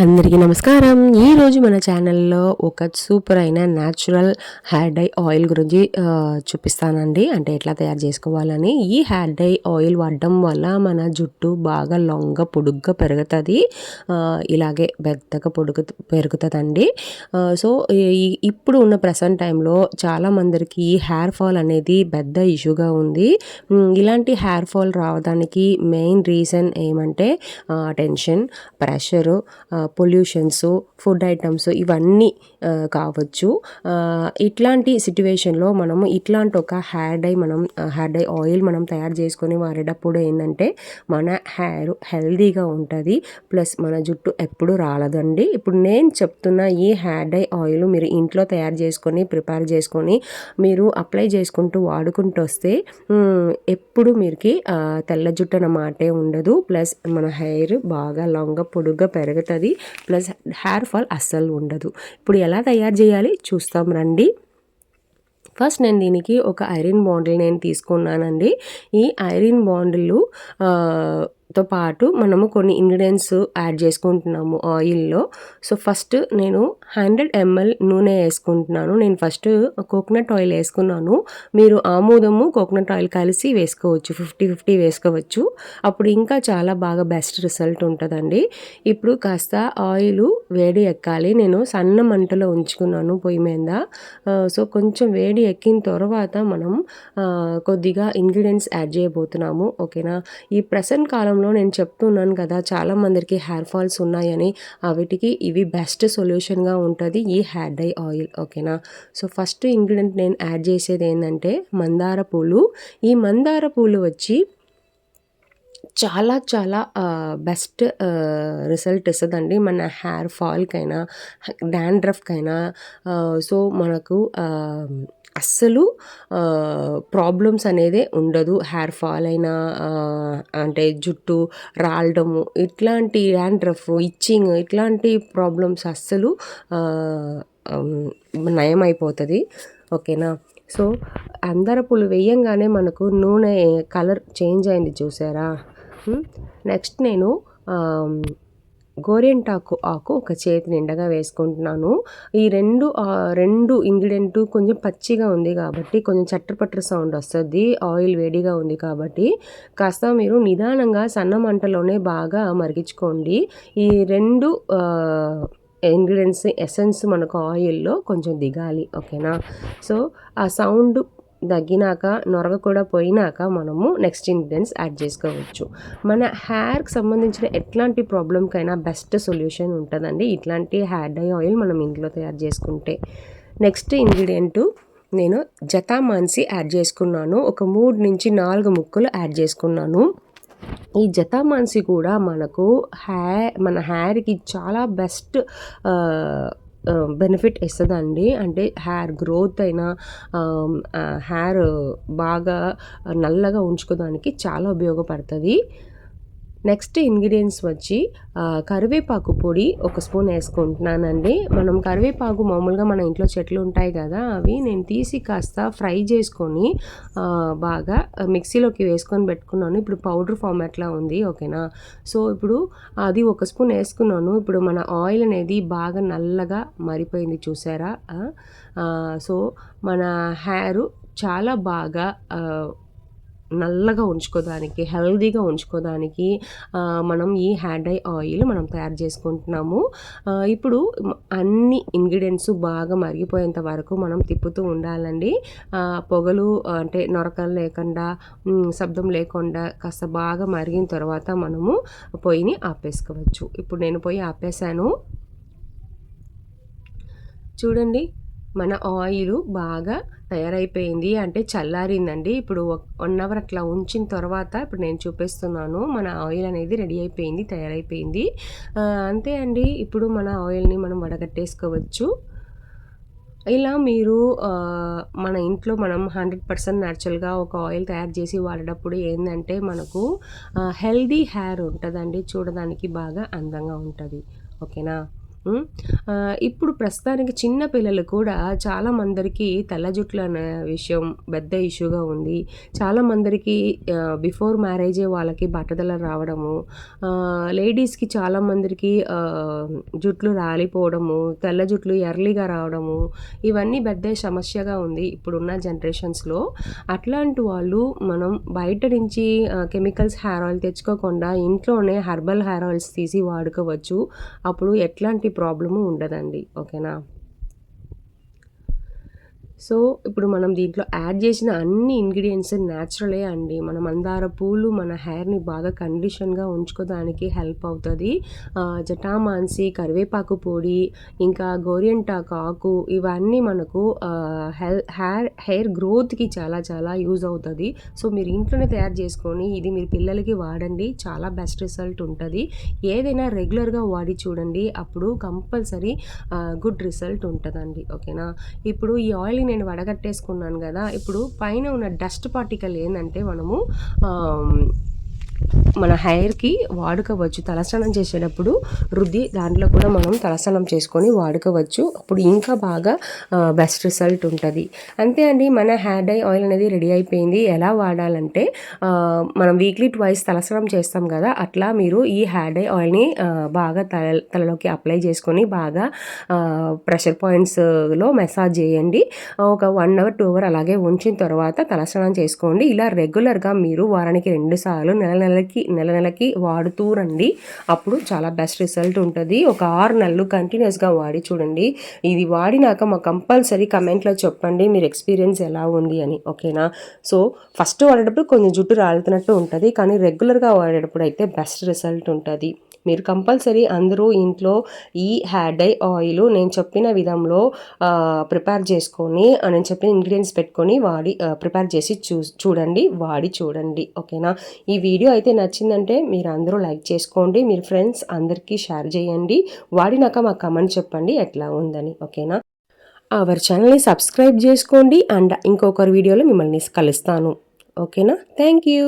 అందరికీ నమస్కారం. ఈరోజు మన ఛానల్లో ఒక సూపర్ అయిన న్యాచురల్ హెయిర్ డై ఆయిల్ గురించి చూపిస్తానండి. అంటే ఎట్లా తయారు చేసుకోవాలని. ఈ హెయిర్ డై ఆయిల్ వాడడం వల్ల మన జుట్టు బాగా లాంగ్గా పొడుగ్గా పెరుగుతుంది. ఇలాగే పెద్దగా పొడుగు పెరుగుతుందండి. సో ఈ- ఇప్పుడు ఉన్న ప్రజెంట్ టైంలో చాలా మందికి ఈ హెయిర్ ఫాల్ అనేది పెద్ద ఇష్యూగా ఉంది. ఇలాంటి హెయిర్ ఫాల్ రావడానికి మెయిన్ రీజన్ ఏమంటే tension pressure pollutions food items ఇవన్నీ కావచ్చు. ఇట్లాంటి సిట్యువేషన్లో మనము ఇట్లాంటి ఒక హెయిర్ డై మనం హెయిర్ డై ఆయిల్ మనం తయారు చేసుకొని వాడేటప్పుడు ఏంటంటే మన హెయిర్ హెల్దీగా ఉంటుంది. ప్లస్ మన జుట్టు ఎప్పుడు రాలదండి. ఇప్పుడు నేను చెప్తున్న ఈ హెయిర్ డై ఆయిల్ మీరు ఇంట్లో తయారు చేసుకొని ప్రిపేర్ చేసుకొని మీరు అప్లై చేసుకుంటూ వాడుకుంటూ వస్తే ఎప్పుడు మీరుకి తెల్ల జుట్టు అన్న మాటే ఉండదు. ప్లస్ మన హెయిర్ బాగా లాంగ్గా పొడుగ్గా పెరుగుతుంది. ప్లస్ హెయిర్ ఫాల్ అస్సలు ఉండదు. ఇప్పుడు ఎలా తయారు చేయాలి? చూస్తాం రండి. ఫస్ట్ నేను దీనికి ఒక ఐరన్ బాండిల్ నేను తీసుకున్నానండి. ఈ ఐరన్ బాండిల్ తో పాటు మనము కొన్ని ఇంగ్రీడియంట్స్ యాడ్ చేసుకుంటున్నాము ఆయిల్లో సో ఫస్ట్ నేను హండ్రెడ్ ఎంఎల్ నూనె వేసుకుంటున్నాను. నేను ఫస్ట్ కోకోనట్ ఆయిల్ వేసుకున్నాను. మీరు ఆమోదము కోకోనట్ ఆయిల్ కలిసి వేసుకోవచ్చు. ఫిఫ్టీ ఫిఫ్టీ వేసుకోవచ్చు. అప్పుడు ఇంకా చాలా బాగా బెస్ట్ రిజల్ట్ ఉంటుందండి. ఇప్పుడు కాస్త ఆయిల్ వేడి ఎక్కాలి. నేను సన్న మంటలో ఉంచుకున్నాను పొయ్యి మీద. సో కొంచెం వేడి ఎక్కిన తర్వాత మనం కొద్దిగా ఇంగ్రీడియంట్స్ యాడ్ చేయబోతున్నాము. ఓకేనా ఈ ప్రజెంట్ కాలంలో నేను చెప్తున్నాను కదా చాలా మందికి హెయిర్ ఫాల్స్ ఉన్నాయని వాటికి ఇవి బెస్ట్ సొల్యూషన్గా ఉంటుంది ఈ హెయిర్ డై ఆయిల్ ఓకేనా సో ఫస్ట్ ఇంగ్రీడియంట్ నేను యాడ్ చేసేది ఏంటంటే మందార పూలు. ఈ మందార పూలు వచ్చి చాలా చాలా బెస్ట్ రిజల్ట్ ఇస్తుందండి మన హెయిర్ ఫాల్కైనా డాండ్రఫ్కైనా సో మనకు అస్సలు ప్రాబ్లమ్స్ అనేది ఉండదు. హెయిర్ ఫాల్ అయినా అంటే జుట్టు రాలడము ఇట్లాంటి డాండ్రఫ్ ఇచ్చింగ్ ఇట్లాంటి ప్రాబ్లమ్స్ అస్సలు నయం అయిపోతుంది ఓకేనా? సో అందరపులు వేయంగానే మనకు నూనె కలర్ చేంజ్ అయింది చూసారా? నెక్స్ట్ నేను గోరింటాకు ఆకు ఒక చేతి నిండగా వేసుకుంటున్నాను. ఈ రెండు రెండు ఇంగ్రీడియంట్ కొంచెం పచ్చిగా ఉంది కాబట్టి కొంచెం చట్టపట్ర సౌండ్ వస్తుంది ఆయిల్ వేడిగా ఉంది కాబట్టి కాస్త మీరు నిదానంగా సన్న మంటలోనే బాగా మరిగించుకోండి. ఈ రెండు ఇంగ్రీడియంట్స్ ఎసెన్స్ మనకు ఆయిల్లో కొంచెం దిగాలి ఓకేనా? సో ఆ సౌండ్ తగ్గినాక నొరగ కూడా పోయినాక మనము నెక్స్ట్ ఇంగ్రీడియంట్స్ యాడ్ చేసుకోవచ్చు. మన హెయిర్కి సంబంధించిన ఎట్లాంటి ప్రాబ్లంకైనా బెస్ట్ సొల్యూషన్ ఉంటుందండి. ఇట్లాంటి హెయిర్ డై ఆయిల్ మనం ఇంట్లో తయారు చేసుకుంటే. నెక్స్ట్ ఇంగ్రీడియంట్ నేను జతామాన్సి యాడ్ చేసుకున్నాను. ఒక మూడు నుంచి నాలుగు ముక్కలు యాడ్ చేసుకున్నాను. ఈ జతామాన్సి కూడా మనకు హెయిర్ మన హెయిర్కి చాలా బెస్ట్ బెనిఫిట్ ఇస్తుందండి. అంటే హెయిర్ గ్రోత్ అయినా హెయిర్ బాగా నల్లగా ఉంచుకోవడానికి చాలా ఉపయోగపడుతుంది. నెక్స్ట్ ఇంగ్రీడియంట్స్ వచ్చి కరివేపాకు పొడి ఒక స్పూన్ వేసుకుంటున్నానండి. మనం కరివేపాకు మామూలుగా మన ఇంట్లో చెట్లు ఉంటాయి కదా అవి నేను తీసి కాస్త ఫ్రై చేసుకొని బాగా మిక్సీలోకి వేసుకొని పెట్టుకున్నాను. ఇప్పుడు పౌడర్ ఫార్మాట్లో ఉంది ఓకేనా? సో ఇప్పుడు అది ఒక స్పూన్ వేసుకున్నాను. ఇప్పుడు మన ఆయిల్ అనేది బాగా నల్లగా మారిపోయింది చూసారా? సో మన హెయిర్ చాలా బాగా నల్లగా ఉంచుకోవడానికి హెల్దీగా ఉంచుకోవడానికి మనం ఈ హ్యాండ్ డై ఆయిల్ మనం తయారు చేసుకుంటున్నాము. ఇప్పుడు అన్ని ఇంగ్రీడియంట్స్ బాగా మరిగిపోయేంత వరకు మనం తిప్పుతూ ఉండాలండి. పొగలు అంటే నొరకలు లేకుండా శబ్దం లేకుండా కాస్త బాగా మరిగిన తర్వాత మనము పొయ్యిని ఆపేసుకోవచ్చు. ఇప్పుడు నేను పొయ్యి ఆపేసాను చూడండి. మన ఆయిల్ బాగా తయారైపోయింది. అంటే చల్లారిందండి. ఇప్పుడు వన్ అవర్ అట్లా ఉంచిన తర్వాత ఇప్పుడు నేను చూపిస్తున్నాను. మన ఆయిల్ అనేది రెడీ అయిపోయింది తయారైపోయింది. అంతే అండి. ఇప్పుడు మన ఆయిల్ని మనం వడగట్టేసుకోవచ్చు. ఇలా మీరు మన ఇంట్లో మనం హండ్రెడ్ పర్సెంట్ న్యాచురల్గా ఒక ఆయిల్ తయారు చేసి వాడేటప్పుడు ఏంటంటే మనకు హెల్దీ హెయిర్ ఉంటుందండి. చూడడానికి బాగా అందంగా ఉంటుంది. ఓకేనా? ఇప్పుడు ప్రస్తుతానికి చిన్న పిల్లలు కూడా చాలా మందికి తెల్ల జుట్లు అనే విషయం పెద్ద ఇష్యూగా ఉంది. చాలామందరికి బిఫోర్ మ్యారేజే వాళ్ళకి బట్టదల రావడము లేడీస్కి చాలామందికి జుట్లు రాలిపోవడము తెల్ల జుట్లు ఎర్లీగా రావడము ఇవన్నీ పెద్ద సమస్యగా ఉంది ఇప్పుడున్న జనరేషన్స్లో. అట్లాంటి వాళ్ళు మనం బయట నుంచి కెమికల్స్ హెయిర్ ఆయిల్ తెచ్చుకోకుండా ఇంట్లోనే హెర్బల్ హెయిర్ ఆయిల్స్ తీసి వాడుకోవచ్చు. అప్పుడు ఎట్లాంటి ప్రాబ్లము ఉండదండి ఓకేనా? సో ఇప్పుడు మనం దీంట్లో యాడ్ చేసిన అన్ని ఇంగ్రీడియంట్స్ న్యాచురలే అండి. మన మందార పూలు మన హెయిర్ని బాగా కండిషన్గా ఉంచుకోవడానికి హెల్ప్ అవుతుంది. జటామాన్సి కరివేపాకు పొడి ఇంకా గోరియంటాకు ఆకు ఇవన్నీ మనకు హెల్ హెయిర్ హెయిర్ గ్రోత్కి చాలా చాలా యూజ్ అవుతుంది. సో మీరు ఇంట్లోనే తయారు చేసుకొని ఇది మీరు పిల్లలకి వాడండి. చాలా బెస్ట్ రిజల్ట్ ఉంటుంది. ఏదైనా రెగ్యులర్గా వాడి చూడండి. అప్పుడు కంపల్సరీ గుడ్ రిజల్ట్ ఉంటుందండి. ఓకేనా? ఇప్పుడు ఈ ఆయిల్ నేను వడగట్టేసుకున్నాను కదా ఇప్పుడు పైన ఉన్న డస్ట్ పార్టికల్ ఏంటంటే మనము మన హెయిర్కి వాడుకోవచ్చు. తలస్నానం చేసేటప్పుడు రుద్ది దాంట్లో కూడా మనం తలస్నానం చేసుకొని వాడుకోవచ్చు. అప్పుడు ఇంకా బాగా బెస్ట్ రిజల్ట్ ఉంటుంది. అంతే అండి మన హెయిర్ డై ఆయిల్ అనేది రెడీ అయిపోయింది. ఎలా వాడాలంటే మనం వీక్లీ ట్వైస్ తలస్నానం చేస్తాం కదా అట్లా మీరు ఈ హెయిర్ డై ఆయిల్ని బాగా తల తలలోకి అప్లై చేసుకొని బాగా ప్రెషర్ పాయింట్స్లో మెసాజ్ చేయండి. ఒక వన్ అవర్ టూ అవర్ అలాగే ఉంచిన తర్వాత తలస్నానం చేసుకోండి. ఇలా రెగ్యులర్గా మీరు వారానికి రెండు సార్లు నెల నెల నెలలకి నెల నెలకి వాడుతూ రండి అప్పుడు చాలా బెస్ట్ రిజల్ట్ ఉంటుంది. ఒక ఆరు నెలలు కంటిన్యూస్గా వాడి చూడండి. ఇది వాడినాక మా కంపల్సరీ కమెంట్లో చెప్పండి మీరు ఎక్స్పీరియన్స్ ఎలా ఉంది అని ఓకేనా? సో ఫస్ట్ వాడేటప్పుడు కొంచెం జుట్టు రాలుతున్నట్టు ఉంటుంది. కానీ రెగ్యులర్గా వాడేటప్పుడు అయితే బెస్ట్ రిజల్ట్ ఉంటుంది. మీరు కంపల్సరీ అందరూ ఇంట్లో ఈ హెయిర్ డై ఆయిల్ నేను చెప్పిన విధంలో ప్రిపేర్ చేసుకొని నేను చెప్పిన ఇంగ్రీడియంట్స్ పెట్టుకొని వాడి ప్రిపేర్ చేసి చూ చూడండి వాడి చూడండి ఓకేనా? ఈ వీడియో అయితే నచ్చిందంటే మీరు అందరూ లైక్ చేసుకోండి మీరు ఫ్రెండ్స్ అందరికీ షేర్ చేయండి వాడినాక మా కమెంట్ చెప్పండి ఎట్లా ఉందని ఓకేనా? అవర్ ఛానల్ని సబ్స్క్రైబ్ చేసుకోండి అండ్ ఇంకొకరి వీడియోలో మిమ్మల్ని కలుస్తాను ఓకేనా? Thank you!